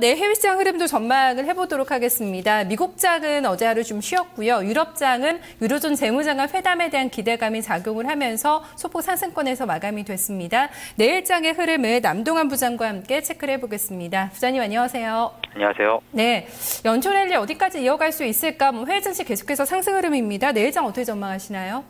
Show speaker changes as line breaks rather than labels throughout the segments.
네, 해외 시장 흐름도 전망을 해보도록 하겠습니다. 미국장은 어제 하루 좀 쉬었고요. 유럽장은 유로존 재무장관 회담에 대한 기대감이 작용을 하면서 소폭 상승권에서 마감이 됐습니다. 내일장의 흐름을 남동환 부장과 함께 체크를 해보겠습니다. 부장님 안녕하세요.
안녕하세요.
네, 연초 랠리 어디까지 이어갈 수 있을까? 뭐 해외 증시 계속해서 상승 흐름입니다. 내일장 어떻게 전망하시나요?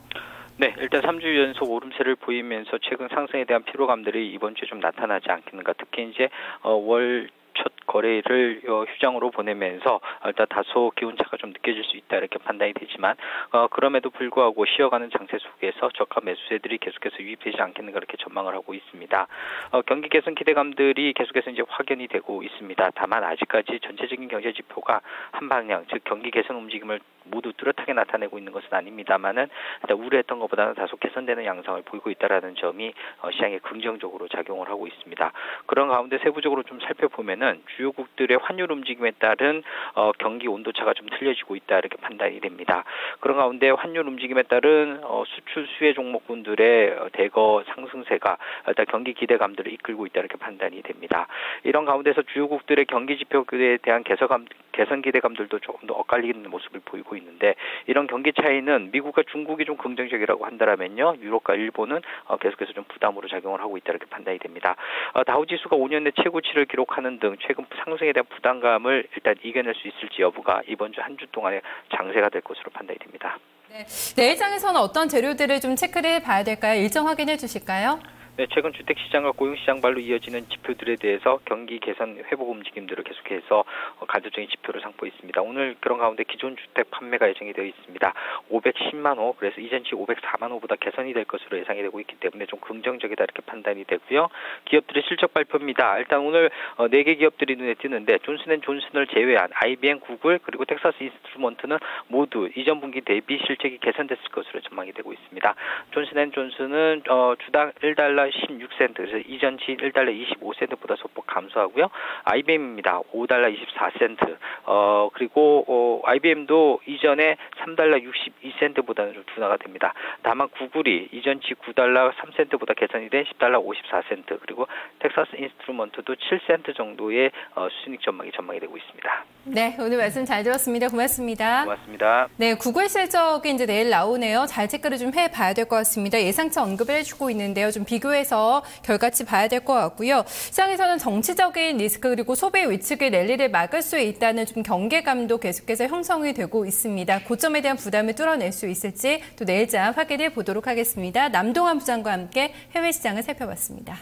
네, 일단 3주 연속 오름세를 보이면서 최근 상승에 대한 피로감들이 이번 주에 좀 나타나지 않겠는가. 특히 이제 어, 월 첫 거래를 어, 휴장으로 보내면서 일단 다소 기온차가 좀 느껴질 수 있다 이렇게 판단이 되지만 어, 그럼에도 불구하고 쉬어가는 장세 속에서 저가 매수세들이 계속해서 유입되지 않겠는가 이렇게 전망을 하고 있습니다. 어, 경기 개선 기대감들이 계속해서 이제 확연이 되고 있습니다. 다만 아직까지 전체적인 경제 지표가 한 방향 즉 경기 개선 움직임을 모두 뚜렷하게 나타내고 있는 것은 아닙니다만은 우려했던 것보다는 다소 개선되는 양상을 보이고 있다라는 점이 어, 시장에 긍정적으로 작용을 하고 있습니다. 그런 가운데 세부적으로 좀 살펴보면은 주요국들의 환율 움직임에 따른 어, 경기 온도차가 좀 틀려지고 있다 이렇게 판단이 됩니다. 그런 가운데 환율 움직임에 따른 어, 수출 수혜 종목군들의 어, 대거 상승세가 일단 경기 기대감들을 이끌고 있다 이렇게 판단이 됩니다. 이런 가운데서 주요국들의 경기 지표에 대한 개선감 개선 기대감들도 조금 더 엇갈리는 모습을 보이고 있는데 이런 경기 차이는 미국과 중국이 좀 긍정적이라고 한다면요 유럽과 일본은 어, 계속해서 좀 부담으로 작용을 하고 있다 이렇게 판단이 됩니다. 어, 다우 지수가 5년 내 최고치를 기록하는 등 최근 상승에 대한 부담감을 일단 이겨낼 수 있을지 여부가 이번 주한주 동안의 장세가 될 것으로 판단이 됩니다.
네, 내일장에서는 어떤 재료들을 좀 체크를 해봐야 될까요? 일정 확인해 주실까요?
네, 최근 주택 시장과 고용 시장 발로 이어지는 지표들에 대해서 경기 개선 회복 움직임들을 계속해서 어, 가급적인 지표를 상고 있습니다. 오늘 그런 가운데 기존 주택 판매가 예정이 되어 있습니다. 510만 호, 그래서 이전치 504만 호보다 개선이 될 것으로 예상이 되고 있기 때문에 좀 긍정적이다 이렇게 판단이 되고요. 기업들의 실적 발표입니다. 일단 오늘 4개 기업들이 눈에 띄는데 존슨앤존슨을 제외한 IBM, 구글 그리고 텍사스 인스트루먼트는 모두 이전 분기 대비 실적이 개선됐을 것으로 전망이 되고 있습니다. 존슨앤존슨은 어, 주당 1달러 16센트 그래서 이전 치 1달러 25센트보다 소폭 감소하고요. IBM입니다. 5달러 24센트. 어 그리고 어, IBM도 이전에 3달러 62센트보다는 좀 둔화가 됩니다. 다만 구글이 이전치 9달러 3센트보다 개선이 된 10달러 54센트 그리고 텍사스 인스트루먼트도 7센트 정도의 어, 수익 전망이 전망이 되고 있습니다.
네, 오늘 말씀 잘 들었습니다. 고맙습니다.
고맙습니다.
네, 구글 실적이 이제 내일 나오네요. 잘 체크를 좀 해봐야 될 것 같습니다. 예상치 언급을 해주고 있는데요. 좀 비교해서 결과치 봐야 될 것 같고요. 시장에서는 정치적인 리스크 그리고 소비 위축의 랠리를 막을 수 있다는 좀 경계감도 계속해서 형성이 되고 있습니다. 고점에 대한 부담을 뚫어낼 수 있을지 또 내일장 확인해 보도록 하겠습니다. 남동환 부장과 함께 해외 시장을 살펴봤습니다.